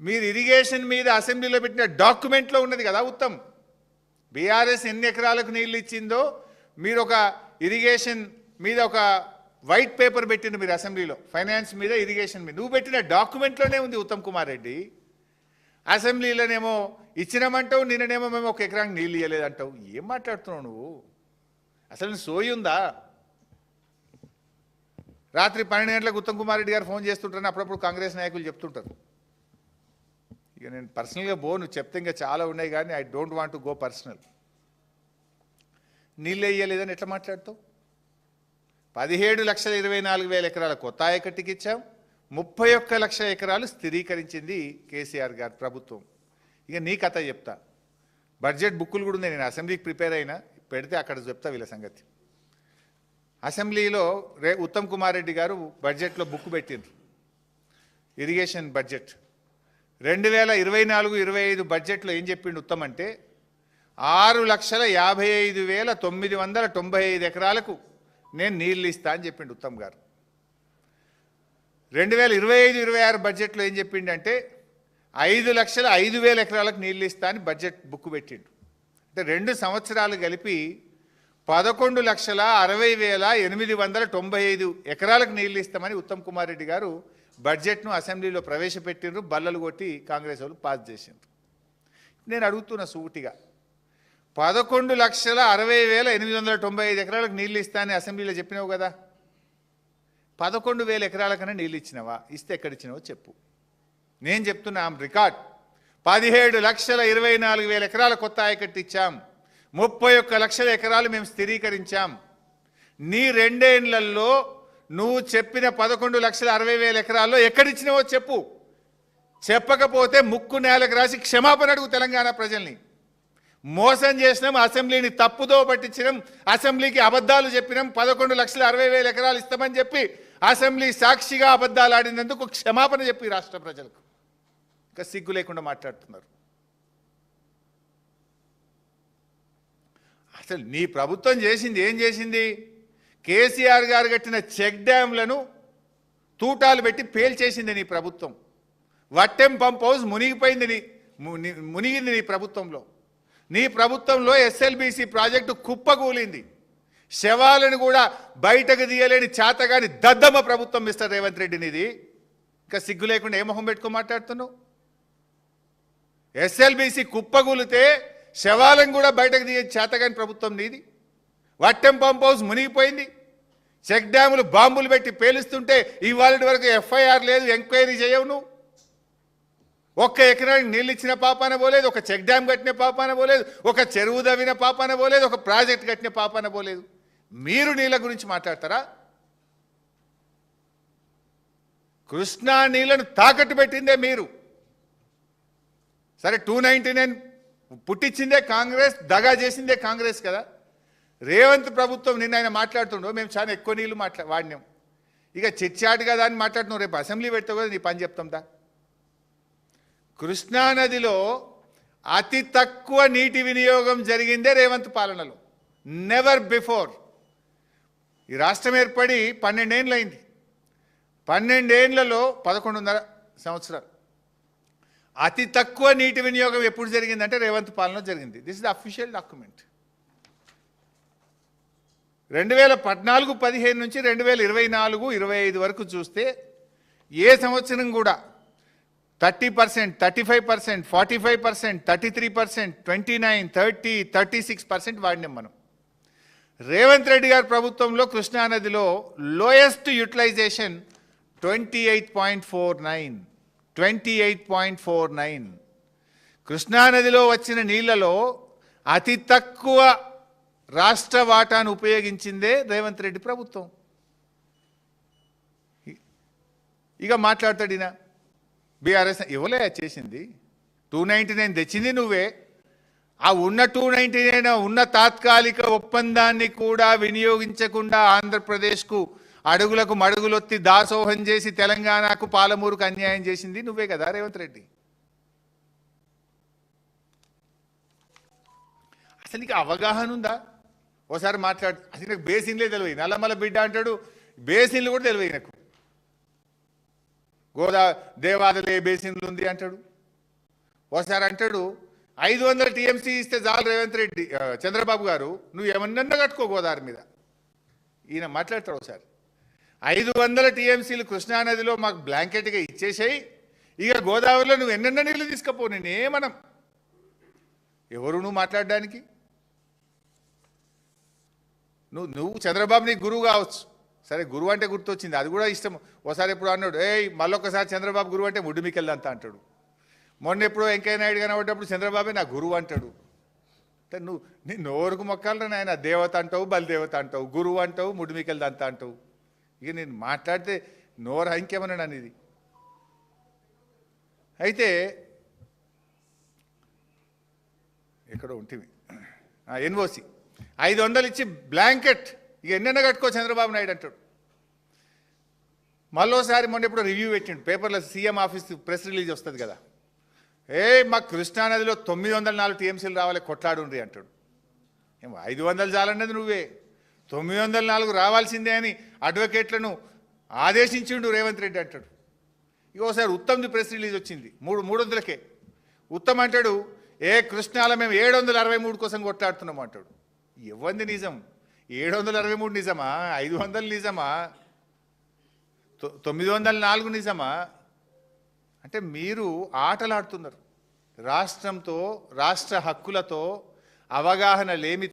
మీరు ఇరిగేషన్ మీద అసెంబ్లీలో పెట్టిన డాక్యుమెంట్లో ఉన్నది కదా ఉత్తమ్. బీఆర్ఎస్ ఎన్ని ఎకరాలకు నీళ్ళు ఇచ్చిందో మీరు ఒక ఇరిగేషన్ మీద ఒక వైట్ పేపర్ పెట్టిండు మీరు అసెంబ్లీలో ఫైనాన్స్ మీద ఇరిగేషన్ మీద. నువ్వు పెట్టిన డాక్యుమెంట్లోనే ఉంది ఉత్తమ్ కుమార్ రెడ్డి. అసెంబ్లీలోనేమో ఇచ్చినామంటావు నిన్ననేమో మేము ఒక ఎకరానికి నీళ్ళు ఇవ్వలేదంటావు ఏం మాట్లాడుతున్నావు నువ్వు? అసలు సోయి ఉందా? రాత్రి పన్నెండు గంటలకు ఉత్తమ్ కుమార్ రెడ్డి గారు ఫోన్ చేస్తుంటారని అప్పుడప్పుడు కాంగ్రెస్ నాయకులు చెప్తుంటారు. ఇక నేను పర్సనల్గా పోను చెప్తే ఇంకా చాలా ఉన్నాయి కానీ I don't want to go personal. నీళ్ళు వేయలేదని ఎట్లా మాట్లాడుతావు? పదిహేడు లక్షల ఇరవై నాలుగు వేల ఎకరాల కొత్త ఆయకట్టుకి ఇచ్చాం. ముప్పై ఒక్క లక్ష ఎకరాలు స్థిరీకరించింది కేసీఆర్ గారు ప్రభుత్వం. ఇక నీ కథ చెప్తా. బడ్జెట్ బుక్కులు కూడా ఉన్నాయి. నేను అసెంబ్లీకి ప్రిపేర్ అయినా పెడితే అక్కడ చెప్తా వీళ్ళ సంగతి. అసెంబ్లీలో రే ఉత్తమ్ కుమార్ రెడ్డి గారు బడ్జెట్లో బుక్ పెట్టిండ్రు. Irrigation budget. రెండు వేల ఇరవై నాలుగు ఇరవై ఐదు బడ్జెట్లో ఏం చెప్పిండు ఉత్తమ్ అంటే ఆరు లక్షల యాభై ఐదు వేల తొమ్మిది వందల తొంభై ఐదు ఎకరాలకు నేను నీళ్ళు ఇస్తా అని చెప్పిండు ఉత్తమ్ గారు. రెండు వేల ఇరవై ఐదు ఇరవై ఆరు బడ్జెట్లో ఏం చెప్పిండంటే ఐదు లక్షల ఐదు వేల ఎకరాలకు నీళ్ళు ఇస్తా అని బడ్జెట్ బుక్ పెట్టిండు. అంటే రెండు సంవత్సరాలు కలిపి పదకొండు లక్షల అరవై వేల ఎనిమిది వందల తొంభై ఐదు ఎకరాలకు నీళ్ళు ఇస్తామని ఉత్తమ్ కుమార్ రెడ్డి గారు బడ్జెట్ను అసెంబ్లీలో ప్రవేశపెట్టిండ్రు బల్లలు కొట్టి కాంగ్రెస్ వాళ్ళు పాస్ చేసిండ్రు. నేను అడుగుతున్న సూటిగా పదకొండు లక్షల అరవై వేల ఎనిమిది వందల తొంభై ఐదు ఎకరాలకు నీళ్ళు ఇస్తానని అసెంబ్లీలో చెప్పినావు కదా పదకొండు వేల ఎకరాలకన్నా నీళ్ళు ఇచ్చినావా? ఇస్తే ఎక్కడిచ్చినావో చెప్పు. నేను చెప్తున్నా రికార్డ్ పదిహేడు లక్షల ఇరవై నాలుగు వేల ఎకరాల కొత్త ఆయకట్టు ఇచ్చాం. ముప్పై ఒక్క లక్షల ఎకరాలు మేము స్థిరీకరించాం. నీ రెండేళ్ళలో నువ్వు చెప్పిన పదకొండు లక్షల అరవై వేల ఎకరాల్లో ఎక్కడిచ్చినావో చెప్పు. చెప్పకపోతే ముక్కు నేలకు రాసి క్షమాపణ అడుగు తెలంగాణ ప్రజల్ని. మోసం చేసినాం అసెంబ్లీని తప్పుదో పట్టించినాం అసెంబ్లీకి అబద్ధాలు చెప్పినాం పదకొండు లక్షల అరవై వేల ఎకరాలు ఇస్తామని చెప్పి అసెంబ్లీ సాక్షిగా అబద్ధాలు ఆడినందుకు క్షమాపణ చెప్పి రాష్ట్ర ప్రజలకు. ఇంకా సిగ్గు లేకుండా మాట్లాడుతున్నారు. అసలు నీ ప్రభుత్వం చేసింది ఏం చేసింది? కేసీఆర్ గారు కట్టిన చెక్ డ్యాంలను తూటాలు పెట్టి పేల్చేసింది నీ ప్రభుత్వం. వట్టెం పంప్ హౌస్ మునిగిపోయింది నీ మునిగింది నీ ప్రభుత్వంలో. నీ ప్రభుత్వంలో ఎస్ఎల్బిసి ప్రాజెక్టు కుప్పకూలింది. శవాలను కూడా బయటకు తీయలేని చేతగాని దద్దమ్మ ప్రభుత్వం మిస్టర్ రేవంత్ రెడ్డి నీది. ఇంకా సిగ్గు లేకుండా ఏ మొహం పెట్టుకో మాట్లాడుతున్నావు? ఎస్ఎల్బిసి కుప్పగూలితే శవాలను కూడా బయటకు తీయ చేతగాని ప్రభుత్వం నీది. వట్టెం పంప్ హౌస్ మునిగిపోయింది. చెక్ డ్యాములు బాంబులు పెట్టి పేలుస్తుంటే ఇవాళ వరకు ఎఫ్ఐఆర్ లేదు ఎంక్వైరీ చేయవు నువ్వు. ఒక్క ఎకరానికి నీళ్ళు ఇచ్చిన పాపాన పోలేదు ఒక చెక్ డ్యామ్ కట్టిన పాపాన పోలేదు ఒక చెరువు దవ్విన పాపాన పోలేదు ఒక ప్రాజెక్ట్ కట్టిన పాపాన పోలేదు. మీరు నీళ్ళ గురించి మాట్లాడతారా? కృష్ణా నీళ్ళను తాకట్టు పెట్టిందే మీరు. సరే టూ నైంటీ నైన్ పుట్టించిందే కాంగ్రెస్ దగా చేసిందే కాంగ్రెస్ కదా. రేవంత్ ప్రభుత్వం నిన్న ఆయన మాట్లాడుతుండో మేము చాలా ఎక్కువ నీళ్ళు మాట్లా వాడినాం. ఇక చిచ్చాటు కదా అని మాట్లాడుతున్నావు రేపు అసెంబ్లీ పెడతావు కదా నీ పని చెప్తాందా కృష్ణానదిలో అతి తక్కువ నీటి వినియోగం జరిగిందే రేవంత్ పాలనలో. నెవర్ బిఫోర్ ఈ రాష్ట్రం ఏర్పడి పన్నెండేళ్ళైంది పన్నెండేండ్లలో పదకొండున్నర సంవత్సరాలు. అతి తక్కువ నీటి వినియోగం ఎప్పుడు జరిగిందంటే రేవంత్ పాలన జరిగింది. దిస్ ఇస్ అఫీషియల్ డాక్యుమెంట్ రెండు వేల పద్నాలుగు పదిహేను నుంచి రెండు వేల ఇరవై నాలుగు ఇరవై ఐదు వరకు చూస్తే ఏ సంవత్సరం కూడా thirty percent thirty five percent forty five percent thirty three percent twenty nine thirty thirty six percent వాడినాం మనం. రేవంత్ రెడ్డి గారి ప్రభుత్వంలో కృష్ణానదిలో lowest utilization twenty eight point four nine twenty eight point four nine కృష్ణానదిలో వచ్చిన నీళ్ళలో అతి తక్కువ రాష్ట్ర వాటాను ఉపయోగించిందే రేవంత్ రెడ్డి ప్రభుత్వం. ఇక మాట్లాడతాడినా బీఆర్ఎస్ ఇవ్వలే చేసింది? టూ నైంటీ నైన్ తెచ్చింది నువ్వే. ఆ ఉన్న టూ నైంటీ నైన్ ఉన్న తాత్కాలిక ఒప్పందాన్ని కూడా వినియోగించకుండా ఆంధ్రప్రదేశ్కు అడుగులకు మడుగులొత్తి దాసోహం చేసి తెలంగాణకు పాలమూరుకు అన్యాయం చేసింది నువ్వే కదా రేవంత్ రెడ్డి. అసలు నీకు అవగాహన ఉందా? ఓసారి మాట్లాడు. అసలు నాకు బేసిన్లే తెలియదు నల్లమల బిడ్డ అంటాడు బేసిన్లు కూడా తెలియదు నాకు. గోదా దేవాదలే బేసిన్లు ఉంది అంటాడు. ఓసారి అంటాడు ఐదు వందల టీఎంసీ ఇస్తే చాలు రేవంత్ రెడ్డి చంద్రబాబు గారు నువ్వు ఏమన్నా కట్టుకో గోదావరి మీద. ఈయన మాట్లాడతాడు ఒకసారి ఐదు వందల టీఎంసీలు కృష్ణానదిలో మాకు బ్లాంకెట్గా ఇచ్చేసాయి. ఇక గోదావరిలో నువ్వు ఎన్నెన్న నీళ్ళు తీసుకపో నేనేమనం? ఎవరు నువ్వు మాట్లాడడానికి? నువ్వు నువ్వు చంద్రబాబు నీకు గురువు కావచ్చు. సరే గురువు అంటే గుర్తొచ్చింది అది కూడా ఇష్టం ఒకసారి ఎప్పుడు అన్నాడు ఏయ్ మళ్ళొకసారి చంద్రబాబు గురువు అంటే ముడ్డుమికెళ్దంతా అంటాడు. మొన్న ఎప్పుడో వెంకయ్య నాయుడు కనబడ్డప్పుడు చంద్రబాబే నా గురువు అంటాడు. అంటే నువ్వు నీ నోరుకు మొక్కాలను ఆయన దేవత అంటావు బలిదేవత అంటావు గురువు అంటావు ముడిమికెళ్ళదంతా అంటావు. ఇక నేను మాట్లాడితే నోరు ఇంకేమన్నాను ఇది. అయితే ఎక్కడో ఉంటుంది. ఎన్ఓసి. ఐదు వందలు ఇచ్చి బ్లాంకెట్. ఇక ఎన్నెన్న కట్టుకో చంద్రబాబు నాయుడు అంటాడు. మళ్ళోసారి మొన్న ఎప్పుడు రివ్యూ పెట్టిండు. పేపర్లో సీఎం ఆఫీస్ ప్రెస్ రిలీజ్ వస్తుంది కదా. ఏ మా కృష్ణానదిలో తొమ్మిది వందల నాలుగు టీఎంసీలు రావాలి కొట్లాడుండ్రి అంటాడు. ఏమో ఐదు వందలు చాలన్నది నువ్వే. తొమ్మిది వందల నాలుగు రావాల్సిందే అని అడ్వకేట్లను ఆదేశించిండు రేవంత్ రెడ్డి అంటాడు. ఇంకోసారి ఒకసారి ఉత్తమ్ది ప్రెస్ రిలీజ్ వచ్చింది మూడు మూడు వందలకే. ఉత్తమ్ అంటాడు ఏ కృష్ణాల మేము ఏడు వందల అరవై మూడు కోసం కొట్లాడుతున్నాం అంటాడు. ఇవ్వంది నిజం. ఏడు వందల అరవై మూడు నిజమా? ఐదు వందలు నిజమా? తొమ్మిది వందల నాలుగు నిజమా? అంటే మీరు ఆటలాడుతున్నారు. రాష్ట్రంతో రాష్ట్ర హక్కులతో అవగాహన లేమి